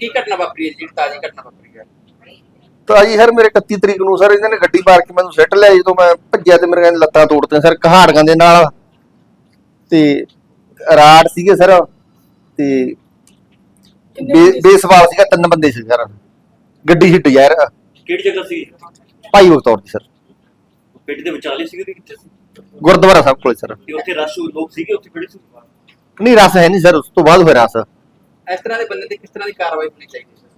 ਕੀ ਘਟਨਾ ਵਾਪਰੀ ਹੈ ਜਿਹੜੀ ਤਾਜ਼ੀ ਘਟਨਾ ਵਾਪਰੀ ਹੈ। ਤਾਂ ਜੀ ਸਰ ਮੇਰੇ 31 ਤਰੀਕ ਨੂੰ ਸਰ ਇਹਨਾਂ ਨੇ ਗੱਡੀ ਮਾਰ ਕੇ ਮੈਨੂੰ ਸਿੱਟ ਲਿਆ ਜਦੋਂ ਮੈਂ ਭੱਜਿਆ ਤੇ ਮੇਰੇ ਲੱਤਾਂ ਤੋੜਤੀਆਂ ਸਰ ਕਹਾੜੀਆਂ ਦੇ ਨਾਲ। ਤੇ ਰਾੜ ਸੀਗੇ ਸਰ ਤੇ ਬੇ- ਬੇਸਵਾਲ ਸੀਗਾ ਤਿੰਨ ਬੰਦੇ ਸੀ ਸਰ। ਗੱਡੀ ਹਿੱਟ ਯਾਰ ਕਿਹੜੀ ਜਗ੍ਹਾ ਸੀ? ਭਾਈ ਬਖਤੌਰ ਦੀ ਸਰ। ਪਿੰਡ ਦੇ ਵਿਚਾਲੇ ਸੀਗੇ ਕਿ ਕਿੱਥੇ ਸੀ? ਗੁਰਦੁਆਰਾ ਸਾਹਿਬ ਕੋਲ ਸਰ। ਤੇ ਉੱਥੇ ਰਸ਼ ਲੋਕ ਸੀਗੇ ਉੱਥੇ ਖੜੇ ਸੀ? ਨਹੀਂ ਰਸ ਹੈ ਨਹੀਂ ਸਰ ਉਸ ਤੋਂ ਬਾਅਦ ਹੋਇਆ ਰਸ। ਇਸ ਤਰ੍ਹਾਂ ਦੇ ਬੰਦੇ ਤੇ ਕਿਸ ਤਰ੍ਹਾਂ ਦੀ ਕਾਰਵਾਈ ਹੋਣੀ ਚਾਹੀਦੀ ਹੈ?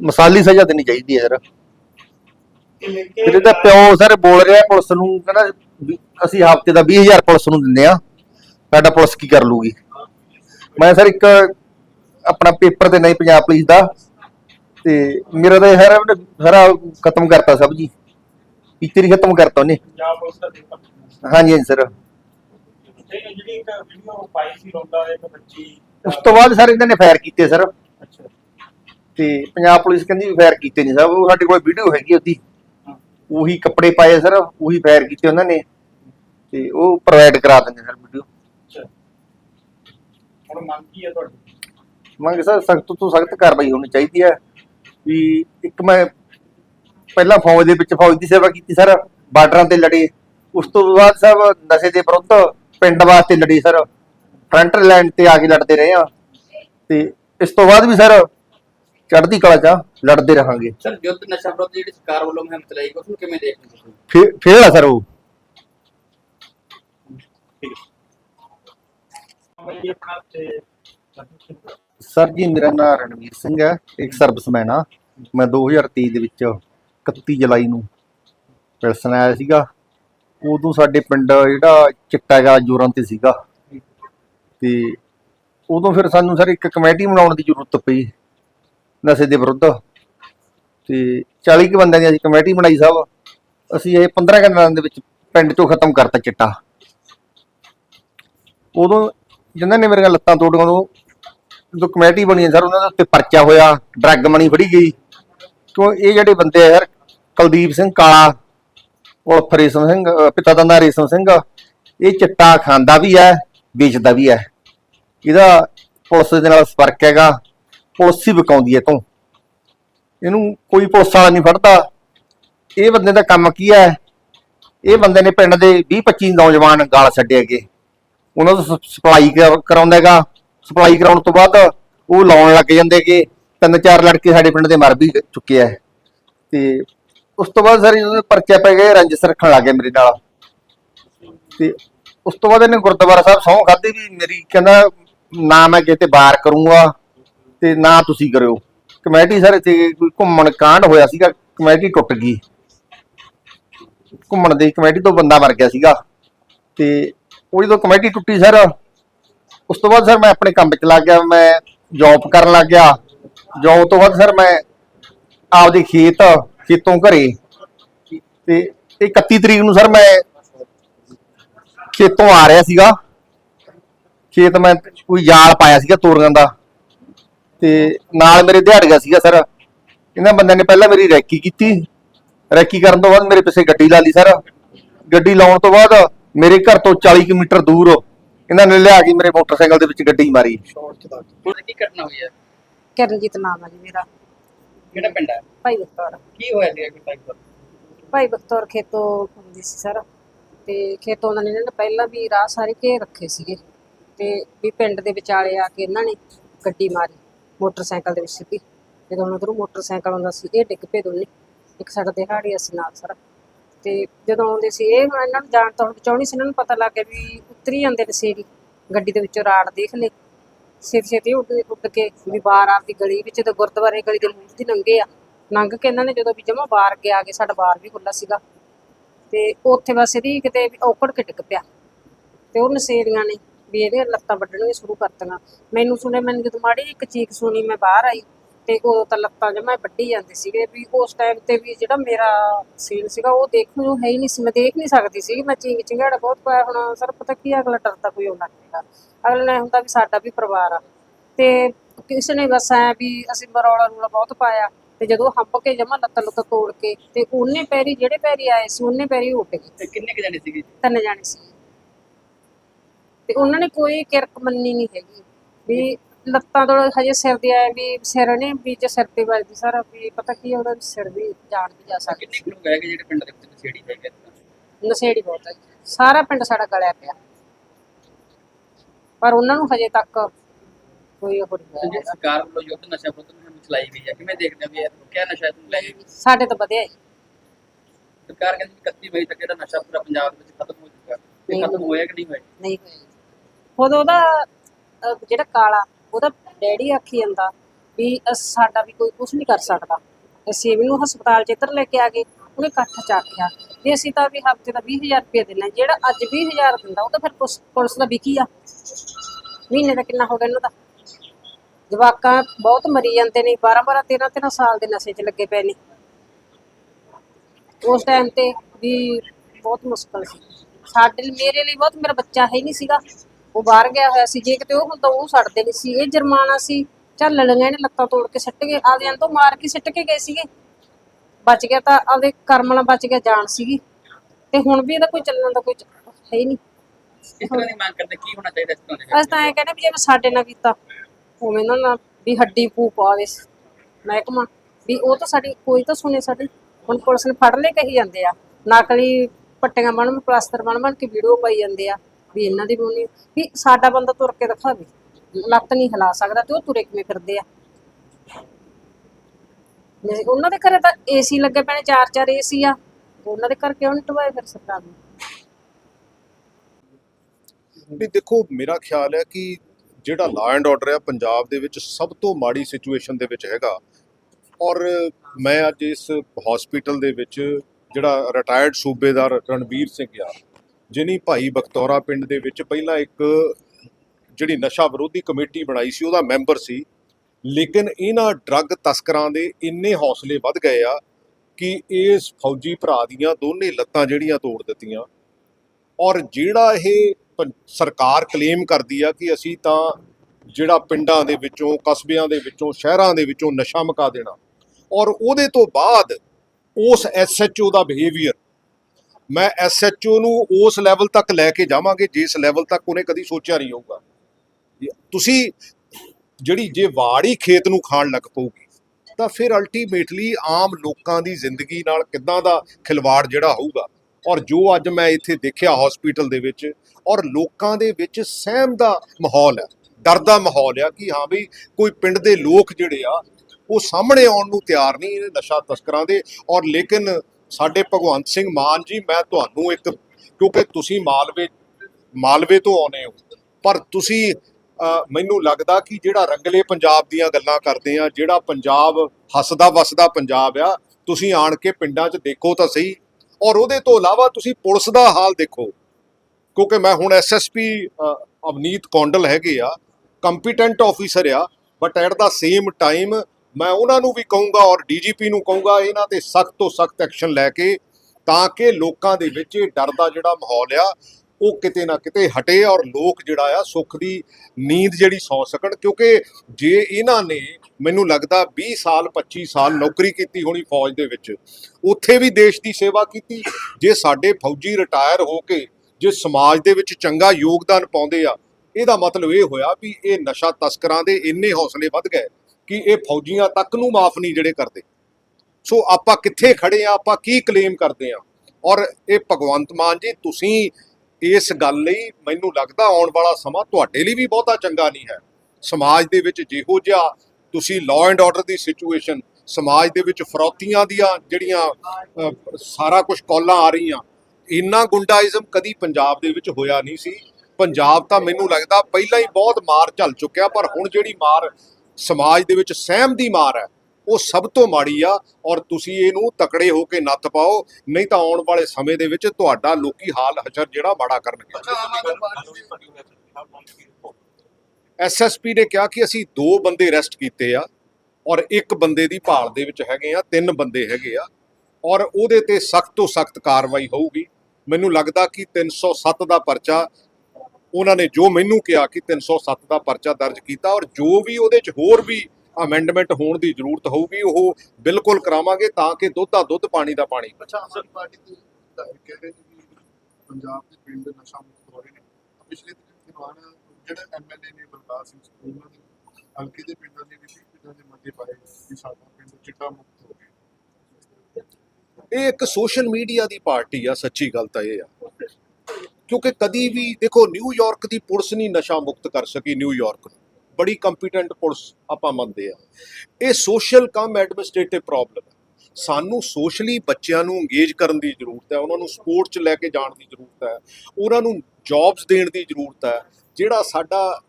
ਮਸਾਲੀ ਸਜ਼ਾ ਦੇਣੀ ਚਾਹੀਦੀ ਹੈ ਸਰ ਇਹਦਾ ਪਿਓ ਸਰ ਬੋਲ ਰਿਹਾ ਪੁਲਿਸ ਨੂੰ ਕਹਿੰਦਾ ਵੀ ਅਸੀਂ ਹਫ਼ਤੇ ਦਾ 20000 ਪੁਲਿਸ ਨੂੰ ਦਿੰਦੇ ਆ ਸਾਡਾ ਪੁਲਿਸ ਕੀ ਕਰ ਲੂਗੀ ਮੈਂ ਸਰ ਇੱਕ ਆਪਣਾ ਪੇਪਰ ਤੇ ਨਹੀਂ ਪੰਜਾਬ ਪੁਲਿਸ ਦਾ ਤੇ ਮੇਰਾ ਤਾਂ ਸਰ ਸਾਰਾ ਖਤਮ ਕਰਤਾ ਸਭ ਜੀ। ਹੀ ਖਤਮ ਕਰਤਾ ਉਹਨੇ। ਪੰਜਾਬ ਪੁਲਿਸ ਦਾ ਪੇਪਰ। ਹਾਂਜੀ ਹਾਂਜੀ ਸਰ। ਤੇ ਜਿਹੜੀ ਇੱਕ ਵੀਡੀਓ ਪਾਈ ਸੀ ਰੋਂਦਾ ਇੱਕ ਬੱਚੀ ਉਸ ਤੋਂ ਬਾਅਦ ਸਰ ਇਹਨਾਂ ਨੇ ਫਾਇਰ ਕੀਤੇ ਸਰ। ਅੱਛਾ। ਤੇ ਪੰਜਾਬ ਪੁਲਿਸ ਕਹਿੰਦੀ ਵੀ ਫਾਇਰ ਕੀਤੇ ਨਹੀਂ ਸਰ। ਉਹ ਸਾਡੇ ਕੋਲ ਵੀਡੀਓ ਹੈਗੀ ਉਹਦੀ। ਉਹੀ ਕੱਪੜੇ ਪਾਏ ਸਰ। ਉਹੀ ਫਾਇਰ ਕੀਤੇ ਉਹਨਾਂ ਨੇ। ਤੇ ਉਹ ਪ੍ਰੋਵਾਈਡ ਕਰਾ ਦਿੰਦੇ ਸਰ ਵੀਡੀਓ ਹੁਣ ਮੰਗ ਕੀ ਹੈ ਤੁਹਾਡੀ? ਮੰਗ ਸਰ ਸਖਤ ਤੋਂ ਸਖਤ ਕਾਰਵਾਈ ਹੋਣੀ ਚਾਹੀਦੀ ਹੈ ਵੀ ਇੱਕ ਮੈਂ ਪਹਿਲਾਂ ਫੌਜ ਦੇ ਵਿੱਚ ਫੌਜ ਦੀ ਸੇਵਾ ਕੀਤੀ ਸਰ। ਬਾਰਡਰਾਂ ਤੇ ਲੜੇ। ਉਸ ਤੋਂ ਬਾਅਦ ਸਭ ਨਸ਼ੇ ਦੇ ਵਿਰੁੱਧ ਪਿੰਡ ਵਾਸਤੇ ਲੜੀ ਸਰ। ਫਰੰਟ ਲਾਈਨ ਤੇ ਆ ਕੇ ਲੜਦੇ ਰਹੇ ਆ ਤੇ ਇਸ ਤੋਂ ਬਾਅਦ ਵੀ ਸਰ ਚੜ੍ਹਦੀ ਕਲਾ ਚ ਲੜਦੇ ਰਹਾਂਗੇ। ਸਰ ਯੁੱਧ ਨਸ਼ਾ ਵਿਰੋਧ ਜਿਹੜੀ ਸਰਕਾਰ ਵੱਲੋਂ ਮੁਹਿੰਮ ਚਲਾਈ ਗਈ ਉਸ ਨੂੰ ਕਿਵੇਂ ਦੇਖਦੇ ਤੁਸੀਂ? ਫੇ- ਫੇਲ ਆ ਸਰ ਉਹ। ਸਰ ਜੀ ਮੇਰਾ ਨਾਮ ਰਣਵੀਰ ਸਿੰਘ ਹੈ ਇੱਕ ਸਰਵਿਸਮੈਨ ਆ ਮੈਂ 2023 ਦੇ ਵਿੱਚ 31 ਜੁਲਾਈ ਨੂੰ ਪਿਲਸਨ ਆਇਆ ਸੀਗਾ। ਉਦੋਂ ਸਾਡੇ ਪਿੰਡ ਜਿਹੜਾ ਚਿੱਟਾ ਗਾ ਜੋਰਾਂ ਤੇ ਸੀਗਾ। ਤੇ ਉਦੋਂ ਫਿਰ ਸਾਨੂੰ ਸਰ ਇੱਕ ਕਮੇਟੀ ਬਣਾਉਣ ਦੀ ਜ਼ਰੂਰਤ ਪਈ ਨਸ਼ੇ ਦੇ ਵਿਰੁੱਧ। ਤੇ 40 ਕੁ ਬੰਦਿਆਂ ਦੀ ਅਸੀਂ ਕਮੇਟੀ ਬਣਾਈ ਸਾਹਿਬ ਅਸੀਂ ਇਹ 15 ਕੁ ਦਿਨਾਂ ਦੇ ਵਿੱਚ ਪਿੰਡ ਚੋਂ ਖਤਮ ਕਰਤਾ ਚਿੱਟਾ। ਉਦੋਂ ਜਿਨ੍ਹਾਂ ਨੇ ਮੇਰੀਆਂ ਲੱਤਾਂ ਤੋੜੀਆਂ, ਉਦੋਂ ਜਦੋਂ ਕਮੇਟੀ ਬਣੀ ਸਰ, ਉਹਨਾਂ ਦੇ ਉੱਤੇ ਪਰਚਾ ਹੋਇਆ, ਡਰੱਗ ਮਣੀ ਫੜੀ ਗਈ। ਕਿਉਂ ਇਹ ਜਿਹੜੇ ਬੰਦੇ ਆ ਯਾਰ, ਕੁਲਦੀਪ ਸਿੰਘ ਕਾਲਾ ਉਰਫ ਰੇਸ਼ਮ ਸਿੰਘ ਪਿਤਾ ਦਾ ਨਾਂ ਰੇਸ਼ਮ ਸਿੰਘ। ਇਹ ਚਿੱਟਾ ਖਾਂਦਾ ਵੀ ਹੈ ਵੇਚਦਾ ਵੀ ਹੈ। ਇਹਦਾ ਪੁਲਿਸ ਦੇ ਨਾਲ ਸੰਪਰਕ ਹੈਗਾ। ਪੁਲਿਸ ਹੀ ਵਿਕਾਉਂਦੀ ਹੈ ਤੋਂ। ਇਹਨੂੰ ਕੋਈ ਪੁਲਿਸ ਵਾਲਾ ਨਹੀਂ ਫੜਦਾ। ਇਹ ਬੰਦੇ ਦਾ ਕੰਮ ਕੀ ਹੈ? ਇਹ ਬੰਦੇ ਨੇ ਪਿੰਡ ਦੇ 20 25 ਨੌਜਵਾਨ ਗਾਲ ਛੱਡੇ ਹੈਗੇ। ਉਹਨਾਂ ਤੋਂ ਸਪਲਾਈ ਕਰਾਉਂਦਾ ਹੈਗਾ। ਸਪਲਾਈ ਕਰਾਉਣ ਤੋਂ ਬਾਅਦ ਉਹ ਲਾਉਣ ਲੱਗ ਜਾਂਦੇ ਕਿ ਤਿੰਨ ਚਾਰ ਲੜਕੇ ਸਾਡੇ ਪਿੰਡ ਦੇ ਮਰ ਵੀ ਚੁੱਕੇ ਆ। ਤੇ ਉਸ ਤੋਂ ਬਾਅਦ ਸਰ ਜਦੋਂ ਪਰਚੇ ਪੈ ਗਿਆ ਰੰਜਿਸ਼ ਰੱਖਣ ਲੱਗ ਗਏ ਮੇਰੇ ਨਾਲ। ਤੇ ਉਸ ਤੋਂ ਬਾਅਦ ਇਹਨੇ ਗੁਰਦੁਆਰਾ ਸਾਹਿਬ ਸਹੁੰ ਖਾਧੀ ਵੀ ਮੇਰੀ, ਕਹਿੰਦਾ, ਨਾ ਮੈਂ ਕਿਤੇ ਬਾਹਰ ਕਰੂੰਗਾ ਤੇ ਨਾ ਤੁਸੀਂ ਕਰਿਓ। ਕਮੇਟੀ ਸਰ ਇੱਥੇ ਕੋਈ ਘੁੰਮਣ ਕਾਂਡ ਹੋਇਆ ਸੀਗਾ, ਕਮੇਟੀ ਟੁੱਟ ਗਈ। ਘੁੰਮਣ ਦੀ ਕਮੇਟੀ ਤੋਂ ਬੰਦਾ ਮਰ ਗਿਆ ਸੀਗਾ। ਤੇ ਉਹ ਜਦੋਂ ਕਮੇਟੀ ਟੁੱਟੀ ਸਰ, ਉਸ ਤੋਂ ਬਾਅਦ ਸਰ ਮੈਂ ਆਪਣੇ ਕੰਮ 'ਚ ਲੱਗ ਗਿਆ, ਮੈਂ ਜੌਬ ਕਰਨ ਲੱਗ ਗਿਆ। ਜੌਬ ਤੋਂ ਬਾਅਦ ਸਰ ਮੈਂ ਆਪਦੇ ਖੇਤ, ਖੇਤੋਂ ਘਰੇ। ਤੇ ਇਹ 31 ਤਰੀਕ ਨੂੰ ਸਰ ਮੈਂ ਖੇਤੋਂ ਆ ਰਿਹਾ ਸੀਗਾ। ਖੇਤ ਮੈਂ ਕੋਈ ਜਾਲ ਪਾਇਆ ਸੀਗਾ ਤੋਰੀਆਂ ਦਾ। ਤੇ ਨਾਲ ਮੇਰੇ ਦਿਹਾੜੀਆ ਸੀਗਾ ਸਰ। ਇਹਨਾਂ ਬੰਦਿਆਂ ਨੇ ਪਹਿਲਾਂ ਮੇਰੀ ਰੈਕੀ ਕੀਤੀ। ਰੈਕੀ ਕਰਨ ਤੋਂ ਬਾਅਦ ਮੇਰੇ ਪਿੱਛੇ ਗੱਡੀ ਲਾ ਲਈ ਸਰ। ਗੱਡੀ ਲਾਉਣ ਤੋਂ ਬਾਅਦ ਮੇਰੇ ਘਰ ਤੋਂ 40 ਕਿਲੋਮੀਟਰ ਦੂਰ ਇਹਨਾਂ ਨੇ ਲਿਆ ਕੇ ਮੇਰੇ ਮੋਟਰਸਾਈਕਲ ਦੇ ਵਿੱਚ ਗੱਡੀ ਮਾਰੀ। ਹੁਣ ਕੀ ਘਟਨਾ ਹੋਈ ਹੈ? ਕਰਨਜੀਤ ਨਾਮ ਹੈ ਜੀ ਮੇਰਾ। ਕਿਹੜਾ ਪਿੰਡ ਹੈ? ਭਾਈ ਬਖਤੌਰ। ਕੀ ਹੋਇਆ ਸੀ ਕਿ ਭਾਈ ਬਖਤੌਰ ਖੇਤੋਂ ਹੁੰਦੀ ਸੀ ਸਰ। ਤੇ ਖੇਤੋਂ ਉਹਨਾਂ ਨੇ ਇਹਨਾਂ ਨੇ ਪਹਿਲਾਂ ਵੀ ਰਾਹ ਸਾਰੇ ਘੇਰ ਰੱਖੇ ਸੀਗੇ। ਤੇ ਵੀ ਪਿੰਡ ਦੇ ਵਿਚਾਲੇ ਆ ਕੇ ਇਹਨਾਂ ਨੇ ਗੱਡੀ ਮਾਰੀ ਮੋਟਰਸਾਈਕਲ ਦੇ ਵਿੱਚ ਸਿੱਧੀ। ਜਦੋਂ ਉਹਨਾਂ ਉਧਰੋਂ ਮੋਟਰਸਾਈਕਲ ਆਉਂਦਾ ਸੀ, ਇਹ ਡਿੱਗ ਪਏ ਦੋਨੇ, ਇੱਕ ਸਾਡਾ ਦਿਹਾੜੀ ਅਸੀਂ ਨਾਲ ਸਰ। ਤੇ ਜਦੋਂ ਆਉਂਦੇ ਸੀ, ਇਹ ਹੁਣ ਇਹਨਾਂ ਨੂੰ ਜਾਣ ਤੋਂ ਬਚਾਉਣੀ ਸੀ, ਇਹਨਾਂ ਨੂੰ ਪਤਾ ਲੱਗ ਗਿਆ ਵੀ ਉਤਰੀ ਜਾਂਦੇ ਨੇ ਸੇਰੀ। ਗੱਡੀ ਦੇ ਵਿੱਚੋਂ ਰਾੜ ਦੇਖ ਲਏ। ਛੇਤੀ ਛੇਤੀ ਉੱਡ ਉੱਡ ਕੇ ਵੀ ਬਾਹਰ ਆਪਦੀ ਗਲੀ ਵਿੱਚ ਤੇ ਗੁਰਦੁਆਰੇ ਗਲੀ ਦੇ ਮੂੰਹ ਦੀ ਲੰਘੇ ਆ, ਲੰਘ ਕੇ ਇਹਨਾਂ ਨੇ ਜਦੋਂ ਵੀ ਜਮਾ ਬਾਹਰ ਕੇ ਆ ਗਏ ਸਾਡਾ ਬਾਹਰ ਵੀ ਖੁੱਲਾ ਸੀਗਾ। ਤੇ ਉੱਥੇ ਬਸ ਇਹਦੀ ਕਿਤੇ ਔਕੜ ਕੇ ਡਿੱਗ ਪਿਆ। ਤੇ ਉਹ ਨਸ਼ੇੜੀਆਂ ਨੇ ਵੀ ਇਹਦੇ ਲੱਤਾਂ ਵੱਢਣੀਆਂ ਸ਼ੁਰੂ ਕਰਤੀਆਂ। ਮੈਨੂੰ ਸੁਣੇ ਮੈਨੂੰ ਜਦੋਂ ਮਾੜੀ ਇੱਕ ਚੀਕ ਸੁਣੀ, ਮੈਂ ਬਾਹਰ ਆਈ ਤੇ ਉਦੋਂ ਤਾਂ ਲੱਤਾਂ ਜਮਾ ਵੱਢੀ ਜਾਂਦੇ ਸੀਗੇ ਵੀ ਉਸ ਟਾਈਮ ਤੇ ਵੀ ਜਿਹੜਾ ਮੇਰਾ ਸੀਨ ਸੀਗਾ, ਉਹ ਦੇਖਣ ਨੂੰ ਹੈ ਹੀ ਨਹੀਂ ਸੀ। ਮੈਂ ਦੇਖ ਨਹੀਂ ਸਕਦੀ ਸੀ। ਮੈਂ ਚਿੰਗ ਚਿੰਗਾੜਾ ਬਹੁਤ ਪਾਇਆ ਹੁਣ। ਸਰ, ਪਤਾ ਕੀ ਅਗਲਾ ਡਰਦਾ ਕੋਈ ਆਉਣਾ ਨਹੀਂਗਾ ਅਗਲੇ ਨੇ ਹੁੰਦਾ ਵੀ ਸਾਡਾ ਵੀ ਪਰਿਵਾਰ ਆ। ਤੇ ਕਿਸੇ ਨੇ ਬਸ ਐ ਵੀ ਅਸੀਂ ਬਰੌਲਾ ਰੂਲਾ ਬਹੁਤ ਪਾਇਆ। ਤੇ ਜਦੋਂ ਹੰਪ ਕੇ ਜਮਾ ਲੱਤ ਲੁੱਤ ਤੋੜ ਕੇ ਤੇ ਉਹਨੇ ਪੈਰੀ ਜਿਹੜੇ ਪੈਰੀ ਆਏ ਸੀ ਉਹਨੇ ਪੈਰੀ ਉੱਡ ਗਏ। ਤੇ ਕਿੰਨੇ ਕੁ ਜਣੇ ਸੀਗੇ? ਤਿੰਨ ਜਾਣੇ ਸੀ। ਤੇ ਉਹਨਾਂ ਨੇ ਕੋਈ ਕਿਰਕ ਮੰਨੀ ਨਹੀਂ ਹੈਗੀ ਵੀ ਲੱਤਾਂ ਤੋਂ ਹਜੇ ਸਿਰ ਦੀ ਆਏ ਵੀ ਸਿਰ ਨੇ ਵੀ ਜੇ ਸਿਰ ਤੇ ਵੱਜਦੀ ਸਰ ਵੀ ਪਤਾ ਕੀ ਆ, ਉਹਦਾ ਸਿਰ ਵੀ ਜਾਣ ਵੀ ਜਾ ਸਕਦਾ ਕਿੰਨੇ ਕੁ ਲੋਕ ਹੈਗੇ ਜਿਹੜੇ ਪਿੰਡ ਦੇ ਵਿੱਚ ਨਸ਼ੇੜੀ ਹੈਗੇ ਆ? ਨਸ਼ੇੜੀ ਬਹੁਤ ਹੈ। ਸਾਰਾ ਪਿੰਡ ਸਾਡਾ ਗਲਿਆ ਪਿਆ। ਪਰ ਉਹਨਾਂ ਨੂੰ ਹਜੇ ਤੱਕ ਕੋਈ ਉਹ ਨਹੀਂ ਤੇ ਹੋਇਆ ਜੇ ਹੈਗਾ। ਸਰਕਾਰ ਵੱਲੋਂ ਯੁੱਧ ਨਸ਼ਾ ਵਿਰੁੱਧ ਮੁਹਿੰਮ ਚਲਾਈ ਗਈ ਹੈ ਕਿਵੇਂ ਦੇਖਦੇ ਹੋ ਵੀ ਇਹ ਕਿਆ ਨਸ਼ਾ ਤੁਹਾਨੂੰ ਲੈ ਗਈ? ਸਾਡੇ ਤਾਂ ਵਧਿਆ ਜੀ। ਸਰਕਾਰ ਕਹਿੰਦੀ ਵੀ 31 ਮਈ ਤੱਕ ਜਿਹੜਾ ਨਸ਼ਾ ਪੂਰਾ ਪੰਜਾਬ ਵਿੱਚ ਖਤਮ ਹੋ ਚੁੱਕਾ ਇਹ ਨਹੀਂ। ਖਤਮ ਹੋਇਆ। ਕਿ ਨਹੀਂ ਹੋਇਆ? ਨਹੀਂ ਹੋਇਆ ਜੀ। ਖੁਦ ਉਹਦਾ ਅਹ, ਜਿਹੜਾ ਕਾਲਾ ਉਹਦਾ ਡੈਡੀ ਆਖੀ ਜਾਂਦਾ ਵੀ ਅਸ- ਸਾਡਾ ਵੀ ਕੋਈ ਕੁਝ ਨਹੀਂ ਕਰ ਸਕਦਾ। ਅਸੀਂ ਵੀ ਹਸਪਤਾਲ ਚ ਇੱਧਰ ਲੈ ਕੇ ਆ ਗਏ ਉਹਨੇ ਇਕੱਠ ਚ ਆਖਿਆ ਵੀ ਅਸੀਂ ਤਾਂ ਵੀ ਹਫ਼ਤੇ ਦਾ 20000 ਰੁਪਏ ਜਿਹੜਾ ਅੱਜ 20000 ਦਿੰਦਾ ਉਹ ਤਾਂ ਫਿਰ ਪੁਲਿਸ- ਪੁਲਿਸ ਦਾ ਵਿਕੀ ਆ। ਮਹੀਨੇ ਦਾ ਕਿੰਨਾ ਹੋ ਗਿਆ ਇਹਨਾਂ ਦਾ? ਜਵਾਕਾਂ ਬਹੁਤ ਮਰੀ ਜਾਂਦੇ ਨੇ 12 12 13 13 ਸਾਲ ਦੇ ਨਸ਼ੇ 'ਚ ਲੱਗੇ ਪਏ ਨੇ। ਉਸ ਟਾਈਮ ਤੇ ਵੀ ਬਹੁਤ ਮੁਸ਼ਕਲ ਸੀ। ਸਾਡੇ ਲਈ ਮੇਰੇ ਲਈ ਬਹੁਤ ਮੇਰਾ ਬੱਚਾ ਹੈ ਨਹੀਂ ਸੀਗਾ। ਉਹ ਬਾਹਰ ਗਿਆ ਹੋਇਆ ਸੀ ਜੇ ਕਿਤੇ ਉਹ ਹੁੰਦਾ ਉਹ ਛੱਡਦੇ ਨਹੀਂ ਸੀ। ਇਹ ਜੁਰਮਾਨਾ ਸੀ ਚੱਲ ਲੜੀਆਂ ਨੇ ਲੱਤਾਂ ਤੋੜ ਕੇ ਸਿੱਟ ਗਏ। ਆਦਿਆਂ ਤੋਂ ਮਾਰ ਕੇ ਸਿੱਟ ਕੇ ਗਏ ਸੀਗੇ। ਬਚ ਗਿਆ ਤਾਂ ਆਪਦੇ ਕਰਮ ਨਾਲ ਬਚ ਗਿਆ ਜਾਨ ਸੀਗੀ। ਤੇ ਹੁਣ ਵੀ ਇਹਦਾ ਕੋਈ ਚੱਲਣ ਦਾ ਕੋਈ ਹੈ ਹੀ ਨਹੀਂ। ਇਸ ਤਰ੍ਹਾਂ ਦੀ ਮੰਗ ਕਰਦੇ ਕੀ ਹੋਣਾ ਚਾਹੀਦਾ ਇਸ ਤਰ੍ਹਾਂ ਦੇ ਅਸੀਂ ਤਾਂ ਇਹ ਕਹਿੰਦੇ ਵੀ ਜਿਵੇਂ ਸਾਡੇ ਨਾਲ ਕੀਤਾ ਉਵੇਂ ਇਹਨਾਂ ਨਾਲ ਵੀ ਹੱਡੀ ਪੂ ਪਾਵੇ ਮਹਿਕਮਾ। ਵੀ ਉਹ ਤਾਂ ਸਾਡੀ ਕੋਈ ਤਾਂ ਸੁਣੇ ਸਾਡੀ। ਹੁਣ ਪੁਲਿਸ ਨੇ ਫੜ ਲੈ ਕਹੀ ਜਾਂਦੇ ਆ। ਨਕਲੀ ਪੱਟੀਆਂ ਬਣ ਪਲਾਸਟਰ ਬਣ ਬਣ ਕੇ ਵੀਡੀਓ ਪਾਈ ਜਾਂਦੇ ਆ। ਵੀ ਇਹਨਾਂ ਦੀ ਬੋਨੀ ਵੀ ਸਾਡਾ ਬੰਦਾ ਤੁਰ ਕੇ ਦਿਖਾਵੇ। ਲੱਤ ਨਹੀਂ ਹਿਲਾ ਸਕਦਾ ਤੇ ਉਹ ਤੁਰੇ ਕਿਵੇਂ ਫਿਰਦੇ ਆ। ਜੇ ਉਹਨਾਂ ਦੇ ਘਰੇ ਤਾਂ ਏਸੀ ਲੱਗੇ ਪੈਣੇ ਚਾਰ ਚਾਰ ਏਸੀ ਆ। ਉਹਨਾਂ ਦੇ ਘਰ ਕਿਉਂ ਨਹੀਂ ਟਵਾਏ ਫਿਰ ਸਰਕਾਰ ਨੇ? ਨਹੀਂ ਦੇਖੋ, ਮੇਰਾ ਖਿਆਲ ਹੈ ਕਿ ਜਿਹੜਾ ਲਾ ਐਂਡ ਆਰਡਰ ਹੈ ਪੰਜਾਬ ਦੇ ਵਿੱਚ ਸਭ ਤੋਂ ਮਾੜੀ ਸਿਚੁਏਸ਼ਨ ਦੇ ਵਿੱਚ ਹੈਗਾ। ਔਰ ਮੈਂ ਅੱਜ ਇਸ ਹਸਪੀਟਲ ਦੇ ਵਿੱਚ ਜਿਹੜਾ ਰਿਟਾਇਰਡ ਸੂਬੇਦਾਰ ਰਣਵੀਰ ਸਿੰਘ ਆ, ਜਿਨੀ ਭਾਈ ਬਖਤੌਰਾ ਪਿੰਡ ਦੇ ਵਿੱਚ ਪਹਿਲਾਂ ਇੱਕ ਜਿਹੜੀ ਨਸ਼ਾ ਵਿਰੋਧੀ ਕਮੇਟੀ ਬਣਾਈ ਸੀ, ਉਹਦਾ ਮੈਂਬਰ ਸੀ। ਲੇਕਿਨ ਇਹਨਾਂ ਡਰੱਗ ਤਸਕਰਾਂ ਦੇ ਇੰਨੇ ਹੌਸਲੇ ਵੱਧ ਗਏ ਆ ਕਿ ਇਸ ਫੌਜੀ ਭਰਾ ਦੀਆਂ ਦੋਨੇ ਲੱਤਾਂ ਜਿਹੜੀਆਂ ਤੋੜ ਦਿੱਤੀਆਂ। ਔਰ ਜਿਹੜਾ ਇਹ ਸਰਕਾਰ ਕਲੇਮ ਕਰਦੀ ਆ ਕਿ ਅਸੀਂ ਤਾਂ ਜਿਹੜਾ ਪਿੰਡਾਂ ਦੇ ਵਿੱਚੋਂ, ਕਸਬਿਆਂ ਦੇ ਵਿੱਚੋਂ, ਸ਼ਹਿਰਾਂ ਦੇ ਵਿੱਚੋਂ ਨਸ਼ਾ ਮੁਕਾ ਦੇਣਾ। ਔਰ ਉਹਦੇ ਤੋਂ ਬਾਅਦ ਉਸ ਐਸਐਚਓ ਦਾ ਬਿਹੇਵੀਅਰ ਮੈਂ ਐਸਐਚਓ ਨੂੰ ਉਸ ਲੈਵਲ ਤੱਕ ਲੈ ਕੇ ਜਾਵਾਂਗੇ, ਜਿਸ ਲੈਵਲ ਤੱਕ ਉਹਨੇ ਕਦੀ ਸੋਚਿਆ ਨਹੀਂ ਹੋਊਗਾ। ਤੁਸੀਂ ਜਿਹੜੀ ਜੇ ਵਾੜੀ ਖੇਤ ਨੂੰ ਖਾਣ ਲੱਗ ਪਊਗੀ, ਤਾਂ ਫਿਰ ਅਲਟੀਮੇਟਲੀ ਆਮ ਲੋਕਾਂ ਦੀ ਜ਼ਿੰਦਗੀ ਨਾਲ ਕਿੱਦਾਂ ਦਾ ਖਿਲਵਾੜ ਜਿਹੜਾ ਹੋਊਗਾ ਔਰ ਜੋ ਅੱਜ ਮੈਂ ਇੱਥੇ ਦੇਖਿਆ ਹਸਪੀਟਲ ਦੇ ਵਿੱਚ, ਔਰ ਲੋਕਾਂ ਦੇ ਵਿੱਚ ਸਹਿਮ ਦਾ ਮਾਹੌਲ ਹੈ, ਡਰ ਦਾ ਮਾਹੌਲ ਆ ਕਿ ਹਾਂ ਵੀ ਕੋਈ ਪਿੰਡ ਦੇ ਲੋਕ ਜਿਹੜੇ ਆ, ਉਹ ਸਾਹਮਣੇ ਆਉਣ ਨੂੰ ਤਿਆਰ ਨਹੀਂ ਇਹ ਨਸ਼ਾ ਤਸਕਰਾਂ ਦੇ। ਔਰ ਲੇਕਿਨ ਸਾਡੇ ਭਗਵੰਤ ਸਿੰਘ ਮਾਨ ਜੀ, ਮੈਂ ਤੁਹਾਨੂੰ ਇੱਕ, ਕਿਉਂਕਿ ਤੁਸੀਂ ਮਾਲਵੇ ਮਾਲਵੇ ਤੋਂ ਆਉਨੇ ਹੋ, ਪਰ ਤੁਸੀਂ ਮੈਨੂੰ ਲੱਗਦਾ ਕਿ ਜਿਹੜਾ ਰੰਗਲੇ ਪੰਜਾਬ ਦੀਆਂ ਗੱਲਾਂ ਕਰਦੇ ਆ, ਜਿਹੜਾ ਪੰਜਾਬ ਹੱਸਦਾ ਵਸਦਾ ਪੰਜਾਬ ਆ, ਤੁਸੀਂ ਆਣ ਕੇ ਪਿੰਡਾਂ 'ਚ ਦੇਖੋ ਤਾਂ ਸਹੀ। ਔਰ ਉਹਦੇ ਤੋਂ ਇਲਾਵਾ ਤੁਸੀਂ ਪੁਲਿਸ ਦਾ ਹਾਲ ਦੇਖੋ। ਕਿਉਂਕਿ ਮੈਂ ਹੁਣ ਐਸਐਸਪੀ ਅਵਨੀਤ ਕੌਂਡਲ ਹੈਗੇ ਆ ਕੰਪੀਟੈਂਟ ਆਫੀਸਰ ਆ but at the same time ਮੈਂ ਉਹਨਾਂ ਨੂੰ ਵੀ ਕਹੂੰਗਾ ਔਰ ਡੀਜੀਪੀ ਨੂੰ ਕਹੂੰਗਾ, ਇਹਨਾਂ ਤੇ ਸਖਤ ਤੋਂ ਸਖਤ ਐਕਸ਼ਨ ਲੈ ਕੇ ਤਾਂ ਕਿ ਲੋਕਾਂ ਦੇ ਵਿੱਚ ਇਹ ਡਰ ਦਾ ਜਿਹੜਾ ਮਾਹੌਲ ਆ ਉਹ ਕਿਤੇ ਨਾ ਕਿਤੇ ਹਟੇ ਔਰ ਲੋਕ ਜਿਹੜਾ ਆ ਸੁੱਖ ਦੀ ਨੀਂਦ ਜਿਹੜੀ ਸੌ ਸਕਣ, ਕਿਉਂਕਿ ਜੇ ਇਹਨਾਂ ਨੇ ਮੈਨੂੰ ਲੱਗਦਾ 20 ਸਾਲ 25 ਸਾਲ ਨੌਕਰੀ ਕੀਤੀ ਹੋਣੀ ਫੌਜ ਦੇ ਵਿੱਚ, ਉੱਥੇ ਵੀ ਦੇਸ਼ ਦੀ ਸੇਵਾ ਕੀਤੀ, ਜੇ ਸਾਡੇ ਫੌਜੀ ਰਿਟਾਇਰ ਹੋ ਕੇ ਜੇ ਸਮਾਜ ਦੇ ਵਿੱਚ ਚੰਗਾ ਯੋਗਦਾਨ ਪਾਉਂਦੇ ਆ, ਇਹਦਾ ਮਤਲਬ ਇਹ ਹੋਇਆ ਵੀ ਇਹ ਨਸ਼ਾ ਤਸਕਰਾਂ ਦੇ ਇੰਨੇ ਹੌਸਲੇ ਵੱਧ ਗਏ ਕਿ ਇਹ ਫੌਜੀਆਂ ਤੱਕ ਨੂੰ ਮਾਫ ਨਹੀਂ ਜਿਹੜੇ ਕਰਦੇ। ਸੋ ਆਪਾਂ ਕਿੱਥੇ ਖੜੇ ਆ, ਆਪਾਂ ਕੀ ਕਲੇਮ ਕਰਦੇ ਆ? ਔਰ ਇਹ ਭਗਵੰਤ ਮਾਨ ਜੀ, ਤੁਸੀਂ ਇਸ ਗੱਲ ਲਈ ਮੈਨੂੰ ਲੱਗਦਾ ਆਉਣ ਵਾਲਾ ਸਮਾਂ ਤੁਹਾਡੇ ਲਈ ਵੀ ਬਹੁਤਾ ਚੰਗਾ ਨਹੀਂ ਹੈ। ਸਮਾਜ ਦੇ ਵਿੱਚ ਜਿਹੋ ਜਿਹਾ ਤੁਸੀਂ ਲਾਅ ਐਂਡ ਆਰਡਰ ਦੀ ਸਿਚੁਏਸ਼ਨ ਸਮਾਜ ਦੇ ਵਿੱਚ ਫਰੌਤੀਆਂ ਦੀਆਂ ਜਿਹੜੀਆਂ ਸਾਰਾ ਕੁਝ ਕੌਲਾਂ ਆ ਰਹੀਆਂ, ਇੰਨਾ ਗੁੰਡਾਇਜ਼ਮ ਕਦੀ ਪੰਜਾਬ ਦੇ ਵਿੱਚ ਹੋਇਆ ਨਹੀਂ ਸੀ। ਪੰਜਾਬ ਤਾਂ ਮੈਨੂੰ ਲੱਗਦਾ ਪਹਿਲਾਂ ਹੀ ਬਹੁਤ ਮਾਰ ਝੱਲ ਚੁੱਕਿਆ, ਪਰ ਹੁਣ ਜਿਹੜੀ ਮਾਰ ਸਮਾਜ ਦੇ ਵਿੱਚ ਸਹਿਮ ਦੀ ਮਾਰ ਹੈ ਉਹ ਸਭ ਤੋਂ ਮਾੜੀ ਆ ਔਰ ਤੁਸੀਂ ਇਹਨੂੰ ਤਕੜੇ ਹੋ ਕੇ ਨੱਥ ਪਾਓ ਨਹੀਂ ਤਾਂ ਆਉਣ ਵਾਲੇ ਸਮੇਂ ਦੇ ਵਿੱਚ ਤੁਹਾਡਾ ਲੋਕੀ ਹਾਲ ਹਸ਼ਰ ਜਿਹੜਾ ਮਾੜਾ ਕਰਨਗੇ। ਐਸਐਸਪੀ ਨੇ ਕਿਹਾ ਕਿ ਅਸੀਂ ਦੋ ਬੰਦੇ ਅਰੈਸਟ ਕੀਤੇ ਆ ਔਰ ਇੱਕ ਬੰਦੇ ਦੀ ਭਾਲ ਦੇ ਵਿੱਚ ਹੈਗੇ ਆ ਤਿੰਨ ਬੰਦੇ ਹੈਗੇ ਆ ਔਰ ਉਹਦੇ ਤੇ ਸਖਤ ਤੋਂ ਸਖਤ ਕਾਰਵਾਈ ਹੋਊਗੀ। ਮੈਨੂੰ ਲੱਗਦਾ ਕਿ 307 ਦਾ ਪਰਚਾ ਉਹਨਾਂ ਨੇ ਜੋ ਮੈਨੂੰ ਕਿਹਾ ਕਿ 307 ਦਾ ਪਰਚਾ ਦਰਜ ਕੀਤਾ ਔਰ ਜੋ ਵੀ ਉਹਦੇ ਚ ਹੋਰ ਵੀ ਅਮੈਂਡਮੈਂਟ ਹੋਣ ਦੀ ਜ਼ਰੂਰਤ ਹੋਊਗੀ ਉਹ ਬਿਲਕੁਲ ਕਰਾਵਾਂਗੇ ਤਾਂ ਕਿ ਦੁੱਧ ਦਾ ਦੁੱਧ ਪਾਣੀ ਦਾ ਪਾਣੀ। ਅੱਛਾ ਆਮ ਆਦਮੀ ਪਾਰਟੀ ਦੇ ਵਿਧਾਇਕ ਕਹਿ ਰਹੇ ਨੇ ਕਿ ਪੰਜਾਬ ਦੇ ਪਿੰਡ ਨਸ਼ਾ ਮੁਕਤ ਹੋ ਰਹੇ ਨੇ। ਪਿਛਲੇ ਦਿਨ ਦਿਨਵਾਨ ਜਿਹੜੇ ਐਮਐਲਏ ਨੇ ਬਲਕਾਰ ਸਿੰਘ ਸਕੂਲ ਉਹਨਾਂ ਨੇ ਹਲਕੇ ਦੇ ਪਿੰਡਾਂ ਦੇ ਵਿੱਚ ਪਿੰਡਾਂ ਦੇ ਮੱਦੇ ਪਾਏ ਕਿ ਸਾਡਾ ਪਿੰਡ ਚਿੱਟਾ ਮੁਕਤ ਹੋ ਗਿਆ। ਇਹ ਇੱਕ ਸੋਸ਼ਲ ਮੀਡੀਆ ਦੀ ਪਾਰਟੀ ਆ ਸੱਚੀ ਗੱਲ ਤਾਂ ਇਹ ਆ। ਕਿਉਂਕਿ ਕਦੀ ਵੀ ਦੇਖੋ ਨਿਊਯਾਰਕ ਦੀ ਪੁਲਿਸ ਨਹੀਂ ਨਸ਼ਾ ਮੁਕਤ ਕਰ ਸਕੀ ਨਿਊਯਾਰਕ ਨੂੰ। ਬੜੀ ਕੰਪੀਟੈਂਟ ਪੁਲਿਸ ਆਪਾਂ ਮੰਨਦੇ ਆ ਇਹ ਸੋਸ਼ਲ ਕਮ ਐਡਮਿਨਿਸਟ੍ਰੇਟਿਵ ਪ੍ਰੋਬਲਮ ਹੈ। ਸਾਨੂੰ ਸੋਸ਼ਲੀ ਬੱਚਿਆਂ ਨੂੰ ਇੰਗੇਜ ਕਰਨ ਦੀ ਜ਼ਰੂਰਤ ਹੈ, ਉਹਨਾਂ ਨੂੰ ਸਪੋਰਟਸ 'ਚ ਲੈ ਕੇ ਜਾਣ ਦੀ ਜ਼ਰੂਰਤ ਹੈ, ਉਹਨਾਂ ਨੂੰ ਜੌਬਸ ਦੇਣ ਦੀ ਜ਼ਰੂਰਤ ਹੈ, ਜਿਹੜਾ ਸਾਡਾ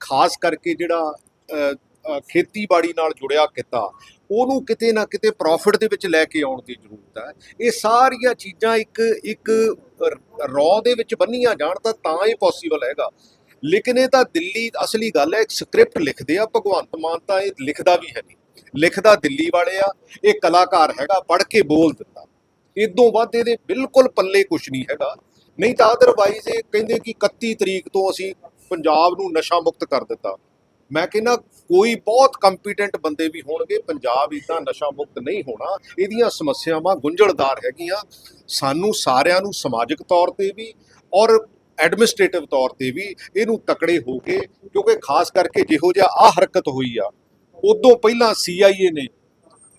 ਖਾਸ ਕਰਕੇ ਜਿਹੜਾ ਖੇਤੀਬਾੜੀ ਨਾਲ ਜੁੜਿਆ ਕਿੱਤਾ, ਉਹਨੂੰ ਕਿਤੇ ਨਾ ਕਿਤੇ ਪ੍ਰੋਫਿਟ ਦੇ ਵਿੱਚ ਲੈ ਕੇ ਆਉਣ ਦੀ ਜ਼ਰੂਰਤ ਹੈ। ਇਹ ਸਾਰੀਆਂ ਚੀਜ਼ਾਂ ਇੱਕ ਇੱਕ ਰੌ ਦੇ ਵਿੱਚ ਬੰਨੀਆਂ ਜਾਣ ਤਾਂ ਤਾਂ ਇਹ ਪੋਸੀਬਲ ਹੈਗਾ। ਲੇਕਿਨ ਇਹ ਤਾਂ ਦਿੱਲੀ ਅਸਲੀ ਗੱਲ ਹੈ, ਇੱਕ ਸਕ੍ਰਿਪਟ ਲਿਖਦੇ ਆ, ਭਗਵੰਤ ਮਾਨ ਤਾਂ ਇਹ ਲਿਖਦਾ ਵੀ ਹੈ ਨਹੀਂ। ਲਿਖਦਾ ਦਿੱਲੀ ਵਾਲੇ ਆ, ਇਹ ਕਲਾਕਾਰ ਹੈਗਾ, ਪੜ੍ਹ ਕੇ ਬੋਲ ਦਿੰਦਾ। ਇਦੋਂ ਵੱਧ ਇਹਦੇ ਬਿਲਕੁਲ ਪੱਲੇ ਕੁਝ ਨਹੀਂ ਹੈਗਾ। ਨਹੀਂ ਤਾਂ ਅਦਰਵਾਈਜ਼ ਇਹ ਕਹਿੰਦੇ ਕਿ 31 ਤਰੀਕ ਤੋਂ ਅਸੀਂ ਪੰਜਾਬ ਨੂੰ ਨਸ਼ਾ ਮੁਕਤ ਕਰ ਦਿੱਤਾ। ਮੈਂ ਕਹਿੰਦਾ ਕੋਈ ਬਹੁਤ ਕੰਪੀਟੈਂਟ ਬੰਦੇ ਵੀ ਹੋਣਗੇ, ਪੰਜਾਬ ਇਦਾਂ ਨਸ਼ਾ ਮੁਕਤ ਨਹੀਂ ਹੋਣਾ। ਇਹਦੀਆਂ ਸਮੱਸਿਆਵਾਂ ਗੁੰਝਲਦਾਰ ਹੈਗੀਆਂ। ਸਾਨੂੰ ਸਾਰਿਆਂ ਨੂੰ ਸਮਾਜਿਕ ਤੌਰ ਤੇ ਵੀ ਔਰ ਐਡਮਿਨਿਸਟ੍ਰੇਟਿਵ ਤੌਰ ਤੇ ਵੀ ਇਹਨੂੰ ਤਕੜੇ ਹੋ ਕੇ, ਕਿਉਂਕਿ ਖਾਸ ਕਰਕੇ ਜਿਹੋ ਜਿਹਾ ਆ ਹਰਕਤ ਹੋਈ ਆ, ਉਦੋਂ ਪਹਿਲਾਂ ਸੀਆਈਏ ਨੇ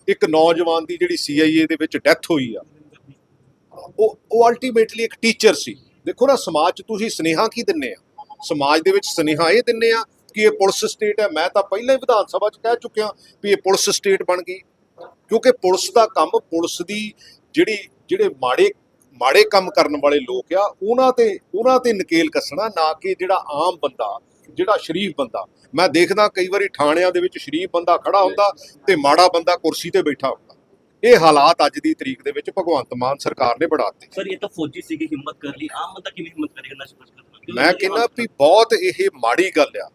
ਇੱਕ ਨੌਜਵਾਨ ਦੀ ਜਿਹੜੀ ਸੀਆਈਏ ਦੇ ਵਿੱਚ ਡੈਥ ਹੋਈ ਆ, ਉਹ ਉਹ ਅਲਟੀਮੇਟਲੀ ਇੱਕ ਟੀਚਰ ਸੀ। ਦੇਖੋ ਨਾ, ਸਮਾਜ 'ਚ ਤੁਸੀਂ ਸਨੇਹਾ ਕੀ ਦਿੰਨੇ ਆ? ਸਮਾਜ ਦੇ ਵਿੱਚ ਸਨੇਹਾ ਇਹ ਦਿੰਨੇ ਆ ਕਿ ਇਹ ਪੁਲਿਸ ਸਟੇਟ ਹੈ। ਮੈਂ ਤਾਂ ਪਹਿਲਾਂ ਹੀ ਵਿਧਾਨ ਸਭਾ 'ਚ ਕਹਿ ਚੁੱਕਿਆ ਵੀ ਇਹ ਪੁਲਿਸ ਸਟੇਟ ਬਣ ਗਈ। ਕਿਉਂਕਿ ਪੁਲਿਸ ਦਾ ਕੰਮ ਪੁਲਿਸ ਦੀ ਜਿਹੜੀ, ਜਿਹੜੇ ਮਾੜੇ ਮਾੜੇ ਕੰਮ ਕਰਨ ਵਾਲੇ ਲੋਕ ਆ ਉਹਨਾਂ ਤੇ ਉਹਨਾਂ ਤੇ ਨਕੇਲ ਕੱਸਣਾ ਨਾ ਕਿ ਜਿਹੜਾ ਆਮ ਬੰਦਾ ਜਿਹੜਾ ਸ਼ਰੀਫ ਬੰਦਾ। ਮੈਂ ਦੇਖਦਾ ਕਈ ਵਾਰੀ ਥਾਣਿਆਂ ਦੇ ਵਿੱਚ ਸ਼ਰੀਫ ਬੰਦਾ ਖੜਾ ਹੁੰਦਾ ਤੇ ਮਾੜਾ ਬੰਦਾ ਕੁਰਸੀ ਤੇ ਬੈਠਾ ਹੁੰਦਾ। ਇਹ ਹਾਲਾਤ ਅੱਜ ਦੀ ਤਰੀਕ ਦੇ ਵਿੱਚ ਭਗਵੰਤ ਮਾਨ ਸਰਕਾਰ ਨੇ ਬਣਾਤੇ ਸਰ ਇਹ ਤਾਂ ਫੌਜੀ ਸੀਗੇ ਹਿੰਮਤ ਕਰ ਲਈ। ਆਮ ਬੰਦਾ ਕਿਵੇਂ ਹਿੰਮਤ ਕਰੇਗਾ ਨਸ਼ਾ ਦੀ ਮੈਂ ਕਹਿੰਦਾ ਵੀ ਬਹੁਤ ਇਹ ਮਾੜੀ ਗੱਲ ਆ।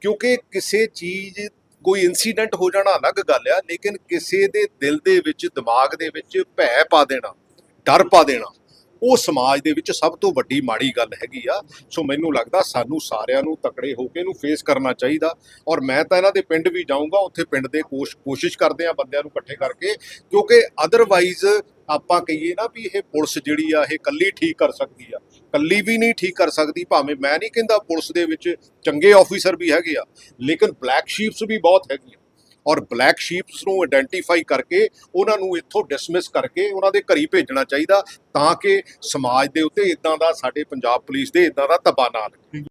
ਕਿਉਂਕਿ ਕਿਸੇ ਚੀਜ਼ ਕੋਈ ਇਨਸੀਡੈਂਟ ਹੋ ਜਾਣਾ ਅਲੱਗ ਗੱਲ ਆ ਲੇਕਿਨ ਕਿਸੇ ਦੇ ਦਿਲ ਦੇ ਵਿੱਚ ਦਿਮਾਗ ਦੇ ਵਿੱਚ ਭੈ ਪਾ ਦੇਣਾ। ਡਰ ਪਾ ਦੇਣਾ। ਉਹ ਸਮਾਜ ਦੇ ਵਿੱਚ ਸਭ ਤੋਂ ਵੱਡੀ ਮਾੜੀ ਗੱਲ ਹੈਗੀ ਆ। ਸੋ ਮੈਨੂੰ ਲੱਗਦਾ ਸਾਨੂੰ ਸਾਰਿਆਂ ਨੂੰ ਤਕੜੇ ਹੋ ਕੇ ਇਹਨੂੰ ਫੇਸ ਕਰਨਾ ਚਾਹੀਦਾ। ਔਰ ਮੈਂ ਤਾਂ ਇਹਨਾਂ ਦੇ ਪਿੰਡ ਵੀ ਜਾਊਂਗਾ, ਉੱਥੇ ਪਿੰਡ ਦੇ ਕੋਸ਼, ਕੋਸ਼ਿਸ਼ ਕਰਦੇ ਆ ਬੰਦਿਆਂ ਨੂੰ ਇਕੱਠੇ ਕਰਕੇ। ਕਿਉਂਕਿ ਅਦਰਵਾਈਜ਼ ਆਪਾਂ ਕਹੀਏ ਨਾ ਵੀ ਇਹ ਪੁਲਿਸ ਜਿਹੜੀ ਆ, ਇਹ ਕੱਲੀ ਠੀਕ ਕਰ ਸਕਦੀ ਆ। ਕੱਲੀ ਵੀ ਨਹੀਂ ਠੀਕ ਕਰ ਸਕਦੀ, ਭਾਵੇਂ ਮੈਂ ਨਹੀਂ ਕਹਿੰਦਾ ਪੁਲਿਸ ਦੇ ਵਿੱਚ ਚੰਗੇ ਆਫੀਸਰ ਵੀ ਹੈਗੇ ਆ। ਲੇਕਿਨ ਬਲੈਕ ਸ਼ੀਪਸ ਵੀ ਬਹੁਤ ਹੈਗੀਆਂ। ਔਰ ਬਲੈਕ ਸ਼ੀਪਸ ਨੂੰ ਆਇਡੈਂਟੀਫਾਈ ਕਰਕੇ ਉਹਨਾਂ ਨੂੰ ਇੱਥੋਂ ਡਿਸਮਿਸ ਕਰਕੇ ਉਹਨਾਂ ਦੇ ਘਰੀ ਭੇਜਣਾ ਚਾਹੀਦਾ ਤਾਂ ਕਿ ਸਮਾਜ ਦੇ ਉੱਤੇ ਇਦਾਂ ਦਾ, ਸਾਡੇ ਪੰਜਾਬ ਪੁਲਿਸ ਦੇ ਇਦਾਂ ਦਾ ਤਬਾਹ ਨਾ ਲੱਗੇ